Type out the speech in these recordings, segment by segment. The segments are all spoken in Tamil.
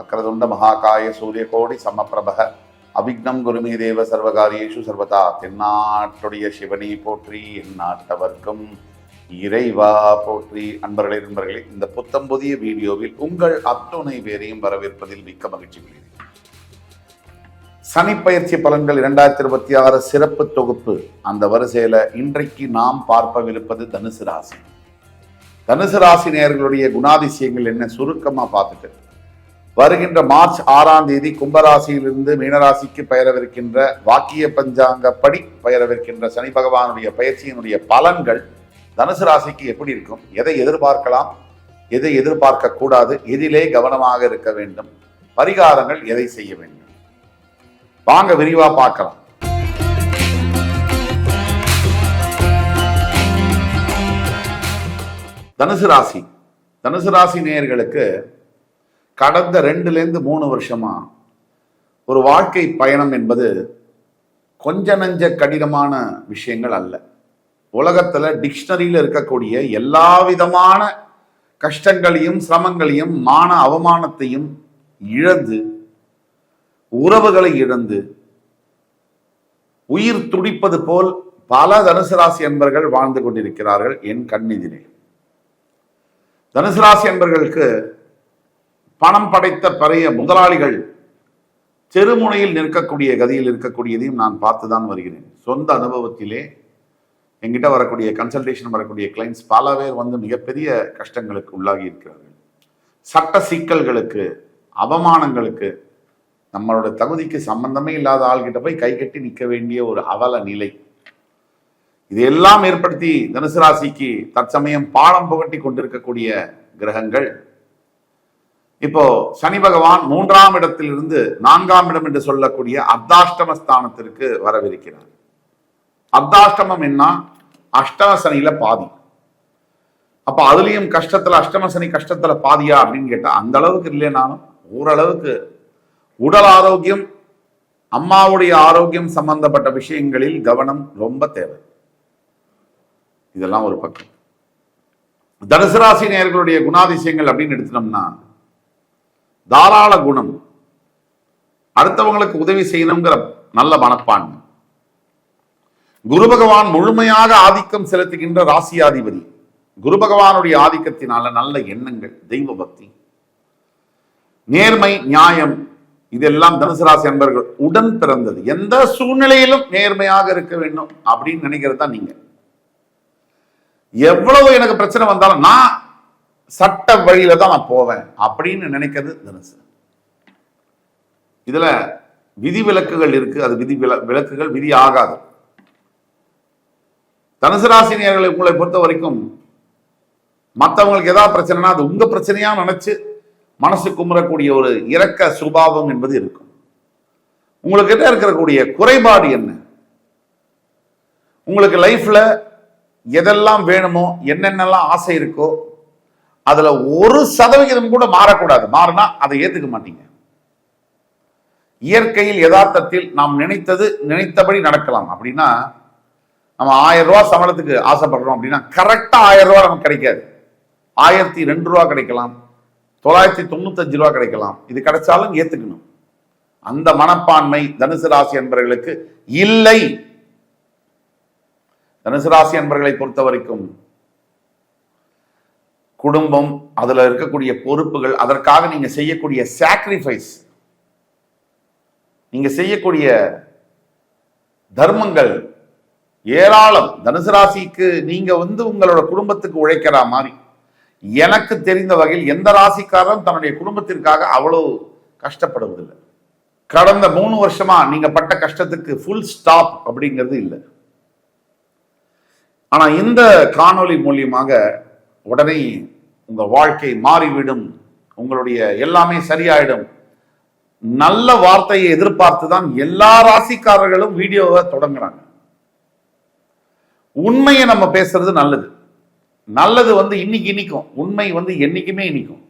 வக்ரதுண்ட மகாகாய சூரியகோடி சமப்பிரபக. அபிக்னம் குருமி தேவ சர்வகாரியேஷு சர்வதா. தென்னாட்டுடைய சிவனை போற்றி எந்நாட்டவர்க்கும் இறைவா போற்றி. அன்பர்களே நண்பர்களே இந்த புத்தம் புதிய வீடியோவில் உங்கள் அத்துணை பேரையும் வரவேற்பதில் மிக்க மகிழ்ச்சி சனி பயிற்சி பலன்கள் இரண்டாயிரத்தி இருபத்தி ஆறு சிறப்பு தொகுப்பு. அந்த வரிசையில இன்றைக்கு நாம் பார்ப்பவிருப்பது தனுசு ராசி. தனுசு ராசி நேர்களுடைய குணாதிசயங்கள் என்ன? சுருக்கமா பார்த்துட்டு வருகின்ற மார்ச் ஆறாம் தேதி கும்பராசியிலிருந்து மீனராசிக்கு பெயரவிருக்கின்ற வாக்கிய பஞ்சாங்கப்படி பெயரவிருக்கின்ற சனி பகவானுடைய பயிற்சியினுடைய பலன்கள் தனுசு ராசிக்கு எப்படி இருக்கும்? எதை எதிர்பார்க்கலாம்? எதை எதிர்பார்க்க கூடாது? எதிலே கவனமாக இருக்க வேண்டும். பரிகாரங்கள் எதை செய்ய வேண்டும்? வாங்க விரிவா பார்க்கலாம். தனுசு ராசி. தனுசு ராசி நேயர்களுக்கு கடந்த ரெண்டுலேருந்து மூணு வருஷமா ஒரு வாழ்க்கை பயணம் என்பது கொஞ்ச நஞ்ச கடினமான விஷயங்கள் அல்ல. உலகத்தில் டிக்ஷனரியில் இருக்கக்கூடிய எல்லா விதமான கஷ்டங்களையும் சிரமங்களையும் மான அவமானத்தையும் இழந்து உறவுகளை இழந்து உயிர் துடிப்பது போல் பல தனுசு ராசி என்பர்கள் வாழ்ந்து கொண்டிருக்கிறார்கள் என் கண்ணெதிரே தனுசு ராசி என்பர்களுக்கு பணம் படைத்த பழைய முதலாளிகள் தெருமுனையில் நிற்கக்கூடிய கதியில் இருக்கக்கூடியதையும் நான் பார்த்து தான் வருகிறேன். சொந்த அனுபவத்திலே எங்கிட்ட வரக்கூடிய கன்சல்டேஷன் வரக்கூடிய கிளைண்ட்ஸ் பல பேர் வந்து மிகப்பெரிய கஷ்டங்களுக்கு உள்ளாகி இருக்கிறார்கள். சட்ட சிக்கல்களுக்கு அவமானங்களுக்கு நம்மளோட தகுதிக்கு சம்பந்தமே இல்லாத ஆள்கிட்ட போய் கை கட்டி நிற்க வேண்டிய ஒரு அவல நிலை. இதையெல்லாம் ஏற்படுத்தி தனுசு ராசிக்கு தற்சமயம் பாடம் புகட்டி கொண்டிருக்கக்கூடிய கிரகங்கள் இப்போ சனி பகவான் மூன்றாம் இடத்திலிருந்து நான்காம் இடம் என்று சொல்லக்கூடிய அர்த்தாஷ்டம ஸ்தானத்திற்கு வரவிருக்கிறார். அர்த்தாஷ்டமம் என்ன? அஷ்டம சனியில பாதி. அப்ப அதுலயும் கஷ்டத்துல அஷ்டம சனி கஷ்டத்துல பாதியா அப்படின்னு கேட்டா அந்த அளவுக்கு இல்லைனாலும் ஓரளவுக்கு. உடல் ஆரோக்கியம் அம்மாவுடைய ஆரோக்கியம் சம்பந்தப்பட்ட விஷயங்களில் கவனம் ரொம்ப தேவை. இதெல்லாம் ஒரு பக்கம். தனுசு ராசி நேயர்களுடைய குணாதிசயங்கள் அப்படின்னு எடுத்துட்டோம்னா தாராள குணம். அடுத்தவங்களுக்கு உதவி செய்யணுங்கிற நல்ல மனப்பான்மை. குரு பகவான் முழுமையாக ஆதிக்கம் செலுத்துகின்ற ராசியாதிபதி. குரு பகவானுடைய ஆதிக்கத்தினால நல்ல எண்ணங்கள் தெய்வ பக்தி. நேர்மை நியாயம் இதெல்லாம் தனுசு ராசி அன்பர்கள் உடன் பிறந்தது. எந்த சூழ்நிலையிலும் நேர்மையாக இருக்க வேண்டும் அப்படின்னு நினைக்கிறது தான் நீங்க. எவ்வளவு எனக்கு பிரச்சனை வந்தாலும் நான் சட்ட வழியில தான் நான் போவேன் அப்படின்னு நினைக்கிறது தனுசு இதுல விதி விலக்குகள் இருக்கு. அது விதி விலக்குகள் விதி ஆகாது. தனுசு ராசினியர்களை உங்களை பொறுத்த வரைக்கும் மற்றவங்களுக்கு ஏதாவது பிரச்சனைனா அது உங்க பிரச்சனையா நினைச்சு மனசு குமுறக்கூடிய ஒரு இரக்க சுபாவம் என்பது இருக்கும். உங்களுக்கு என்ன இருக்கக்கூடிய குறைபாடு என்ன? உங்களுக்கு லைஃப்ல எதெல்லாம் வேணுமோ என்னென்னலாம் ஆசை இருக்கோ அதுல ஒரு சதவிகிதம் கூட மாறக்கூடாது. மாறினா அதை ஏத்துக்க மாட்டீங்க. இயற்கையில் யதார்த்தத்தில் நாம் நினைத்தது நினைத்தபடி நடக்கலாம். அப்படின்னா நம்ம ஆயிரம் ரூபாய் சம்பளத்துக்கு ஆசைப்படுறோம் அப்படின்னா கரெக்டா ஆயிரம் ரூபாய் நமக்கு கிடைக்காது. ஆயிரத்தி ரெண்டு ரூபா கிடைக்கலாம். தொள்ளாயிரத்தி தொண்ணூத்தஞ்சு ரூபா கிடைக்கலாம். இது கிடைச்சாலும் ஏத்துக்கணும். அந்த மனப்பான்மை தனுசு ராசி என்பவர்களுக்கு இல்லை. தனுசு ராசி என்பவர்களை பொறுத்த வரைக்கும் குடும்பம் அதுல இருக்கக்கூடிய பொறுப்புகள் அதற்காக நீங்க செய்யக்கூடிய சாக்ரிஃபைஸ் நீங்க செய்யக்கூடிய தர்மங்கள் ஏராளம். தனுசு ராசிக்கு நீங்க வந்து உங்களோட குடும்பத்துக்கு உழைக்கிற மாதிரி. எனக்கு தெரிந்த வகையில் எந்த ராசிக்காரரும் தன்னுடைய குடும்பத்திற்காக அவ்வளவு கஷ்டப்படுவதில்லை. கடந்த மூணு வருஷமா நீங்க பட்ட கஷ்டத்துக்கு ஃபுல் ஸ்டாப் அப்படிங்கிறது இல்லை. ஆனா இந்த காணொளி மூலியமாக உடனே உங்கள் வாழ்க்கை மாறிவிடும். உங்களுடைய எல்லாமே சரியாயிடும். நல்ல வார்த்தையை எதிர்பார்த்து தான் எல்லா ராசிக்காரர்களும் வீடியோவை தொடங்குறாங்க. உண்மையை நம்ம பேசுறது நல்லது. நல்லது வந்து இன்னைக்கு இனிக்கும். உண்மை வந்து என்னைக்குமே இனிக்கும்.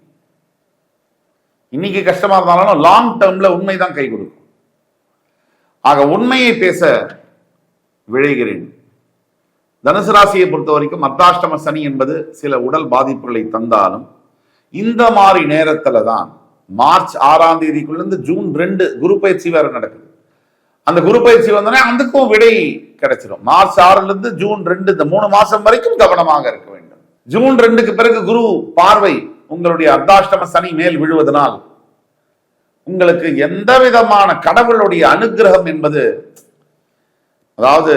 இன்னைக்கு கஷ்டமா இருந்தாலும் லாங் டேர்ம்ல உண்மை தான் கை கொடுக்கும். ஆக உண்மையை பேச விழைகிறேன். தனுசு ராசியை பொறுத்த வரைக்கும் அர்த்தாஷ்டம சனி என்பது சில உடல் பாதிப்புகளை தந்தாலும் இந்த மாதிரி நேரத்துல தான் மார்ச் ஆறாம் தேதிக்குள்ளேருந்து ஜூன் ரெண்டு குரு பயிற்சி வேற நடக்குது. அந்த குரு பயிற்சி வந்தோடனே அதுக்கும் விடை கிடைச்சிடும் மார்ச் ஆறுலேருந்து ஜூன் ரெண்டு இந்த மூணு மாசம் வரைக்கும் கவனமாக இருக்க வேண்டும். ஜூன் ரெண்டுக்கு பிறகு குரு பார்வை உங்களுடைய அர்த்தாஷ்டம சனி மேல் விழுவதனால் உங்களுக்கு எந்த விதமான கடவுளுடைய அனுகிரகம் என்பது அதாவது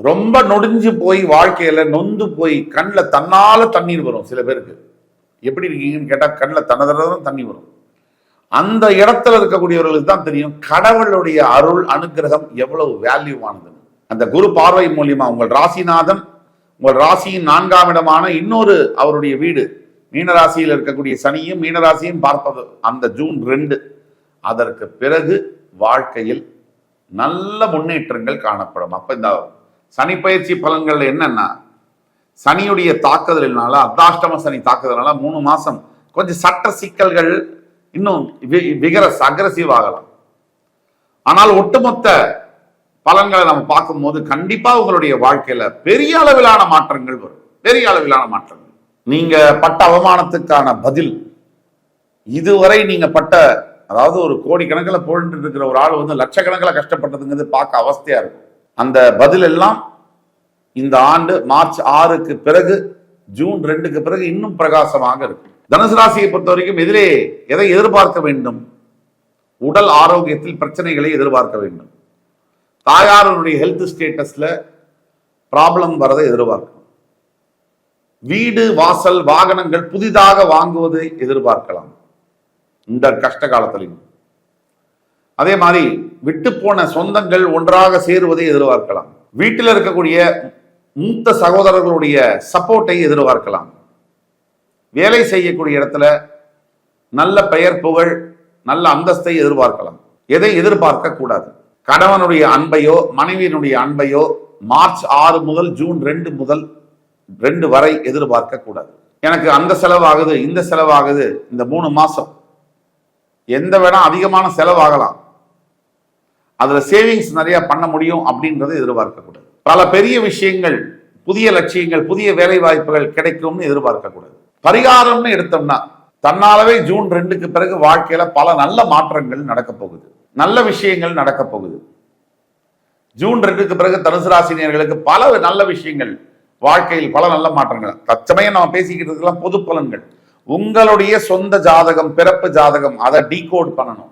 ரொம்ப நொடிஞ்சு போய் வாழ்க்கையில நொந்து போய் கண்ணில் தன்னால தண்ணீர் வரும் சில பேருக்கு. எப்படி இருக்கீங்கன்னு கேட்டால் கண்ணில் தன்னதான் தண்ணி வரும். அந்த இடத்துல இருக்கக்கூடியவர்களுக்கு தான் தெரியும் கடவுளுடைய அருள் அனுகிரகம் எவ்வளவு வேல்யூவானதுன்னு அந்த குரு பார்வை மூலியமா உங்கள் ராசிநாதன் உங்கள் ராசியின் நான்காம் இடமான இன்னொரு அவருடைய வீடு மீனராசியில் இருக்கக்கூடிய சனியும் மீனராசியும் பார்ப்பது அந்த ஜூன் ரெண்டு. அதற்கு பிறகு வாழ்க்கையில் நல்ல முன்னேற்றங்கள் காணப்படும். அப்ப இந்த சனி பயிற்சி பலன்கள் என்னன்னா சனியுடைய தாக்குதலினால அர்த்தாஷ்டம சனி தாக்குதலினால மூணு மாசம் கொஞ்சம் சட்ட சிக்கல்கள் இன்னும் விகரஸ் அக்ரஸிவ் ஆகலாம். ஆனால் ஒட்டுமொத்த பலன்களை நம்ம பார்க்கும்போது கண்டிப்பா உங்களுடைய வாழ்க்கையில பெரிய அளவிலான மாற்றங்கள் வரும். பெரிய அளவிலான மாற்றங்கள். நீங்க பட்ட அவமானத்துக்கான பதில் இதுவரை நீங்க பட்ட அதாவது ஒரு கோடி கணக்கில் போட்டு இருக்கிற ஒரு ஆள் வந்து லட்சக்கணக்கில் கஷ்டப்பட்டதுங்கிறது பார்க்க அவஸ்தையா இருக்கும். அந்த பதில் எல்லாம் இந்த ஆண்டு மார்ச் ஆறுக்கு பிறகு ஜூன் ரெண்டுக்கு பிறகு இன்னும் பிரகாசமாக இருக்கும். தனுசு ராசியை பொறுத்த வரைக்கும் எதிரே எதை எதிர்பார்க்க வேண்டும்? உடல் ஆரோக்கியத்தில் பிரச்சனைகளை எதிர்பார்க்க வேண்டும். தாயாரனுடைய ஹெல்த் ஸ்டேட்டஸில் ப்ராப்ளம் வரதை எதிர்பார்க்கணும் வீடு வாசல் வாகனங்கள் புதிதாக வாங்குவதை எதிர்பார்க்கலாம். இந்த கஷ்ட காலத்திலையும் அதே மாதிரி விட்டு போன சொந்தங்கள் ஒன்றாக சேருவதை எதிர்பார்க்கலாம். வீட்டில் இருக்கக்கூடிய மூத்த சகோதரர்களுடைய சப்போர்ட்டை எதிர்பார்க்கலாம். வேலை செய்யக்கூடிய இடத்துல நல்ல பெயர் புகழ் நல்ல அந்தஸ்தை எதிர்பார்க்கலாம். எதை எதிர்பார்க்க கூடாது. கணவனுடைய அன்பையோ மனைவியினுடைய அன்பையோ மார்ச் ஆறு முதல் ஜூன் ரெண்டு முதல் ரெண்டு வரை எதிர்பார்க்க கூடாது. எனக்கு அந்த செலவாகுது இந்த செலவாகுது இந்த மூணு மாசம். எந்த வேணா அதிகமான செலவாகலாம். அதில் சேவிங்ஸ் நிறையா பண்ண முடியும் அப்படின்றத எதிர்பார்க்கக்கூடாது. பல பெரிய விஷயங்கள் புதிய லட்சியங்கள் புதிய வேலை வாய்ப்புகள் கிடைக்கும்னு எதிர்பார்க்கக்கூடாது. பரிகாரம்னு எடுத்தோம்னா தன்னாலவே ஜூன் ரெண்டுக்கு பிறகு வாழ்க்கையில பல நல்ல மாற்றங்கள் நடக்க போகுது. நல்ல விஷயங்கள் நடக்க போகுது. ஜூன் ரெண்டுக்கு பிறகு தனுசு ராசினியர்களுக்கு பல நல்ல விஷயங்கள் வாழ்க்கையில் பல நல்ல மாற்றங்கள். தற்சமயம் நம்ம பேசிக்கிட்டு இருக்கலாம் பொது பலன்கள். உங்களுடைய சொந்த ஜாதகம் பிறப்பு ஜாதகம் அதை டீகோட் பண்ணணும்.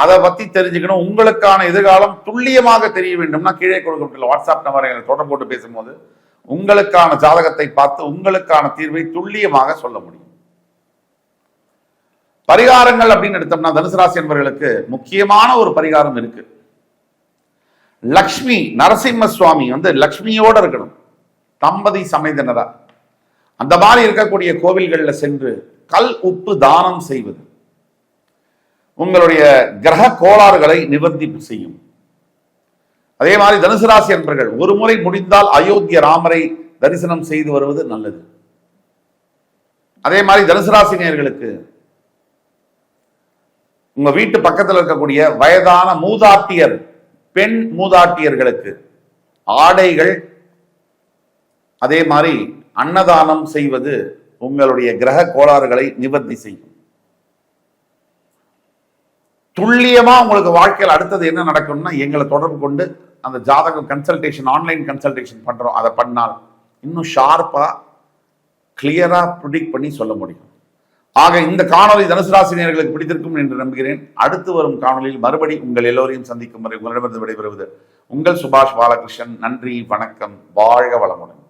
அதை பத்தி தெரிஞ்சுக்கணும். உங்களுக்கான எதிர்காலம் துல்லியமாக தெரிய வேண்டும்னா கீழே கொடுக்கப்பட்டுள்ள வாட்ஸ்அப் நம்பரை எனக்கு தொடர்பு போட்டு பேசும்போது உங்களுக்கான ஜாதகத்தை பார்த்து உங்களுக்கான தீர்வை துல்லியமாக சொல்ல முடியும். பரிகாரங்கள் அப்படின்னு எடுத்தோம்னா தனுசு ராசி என்பவர்களுக்கு முக்கியமான ஒரு பரிகாரம் இருக்கு. லக்ஷ்மி நரசிம்ம சுவாமி வந்து லக்ஷ்மியோட இருக்கணும். தம்பதி சமைதனரா. அந்த மாதிரி இருக்கக்கூடிய கோவில்களில் சென்று கல் உப்பு தானம் செய்வது. உங்களுடைய கிரக கோளாறுகளை நிவர்த்தி செய்யும். அதே மாதிரி தனுசு ராசி என்பர்கள் ஒரு முறை முடிந்தால் அயோத்திய ராமரை தரிசனம் செய்து வருவது நல்லது. அதே மாதிரி தனுசு ராசி நேர்களுக்கு உங்க வீட்டு பக்கத்தில் இருக்கக்கூடிய வயதான மூதாட்டியர் பெண் மூதாட்டியர்களுக்கு ஆடைகள் அதே மாதிரி அன்னதானம் செய்வது உங்களுடைய கிரக கோளாறுகளை நிவர்த்தி செய்யும். துல்லியமாக உங்களுக்கு வாழ்க்கையில் அடுத்தது என்ன நடக்கும்னா எங்களை தொடர்பு கொண்டு அந்த ஜாதகம் கன்சல்டேஷன் ஆன்லைன் கன்சல்டேஷன் பண்ணுறோம் அதை பண்ணால் இன்னும் ஷார்ப்பாக கிளியராக ப்ரிடிக்ட் பண்ணி சொல்ல முடியும். ஆக இந்த காணொலி தனுசு ராசினியர்களுக்கு பிடித்திருக்கும் என்று நம்புகிறேன். அடுத்து வரும் காணொலியில் மறுபடி உங்கள் எல்லோரையும் சந்திக்கும் வரை உங்களிடமிருந்து விடைபெறுவது உங்கள் சுபாஷ் பாலகிருஷ்ணன். நன்றி வணக்கம். வாழ்க வளமுடன்.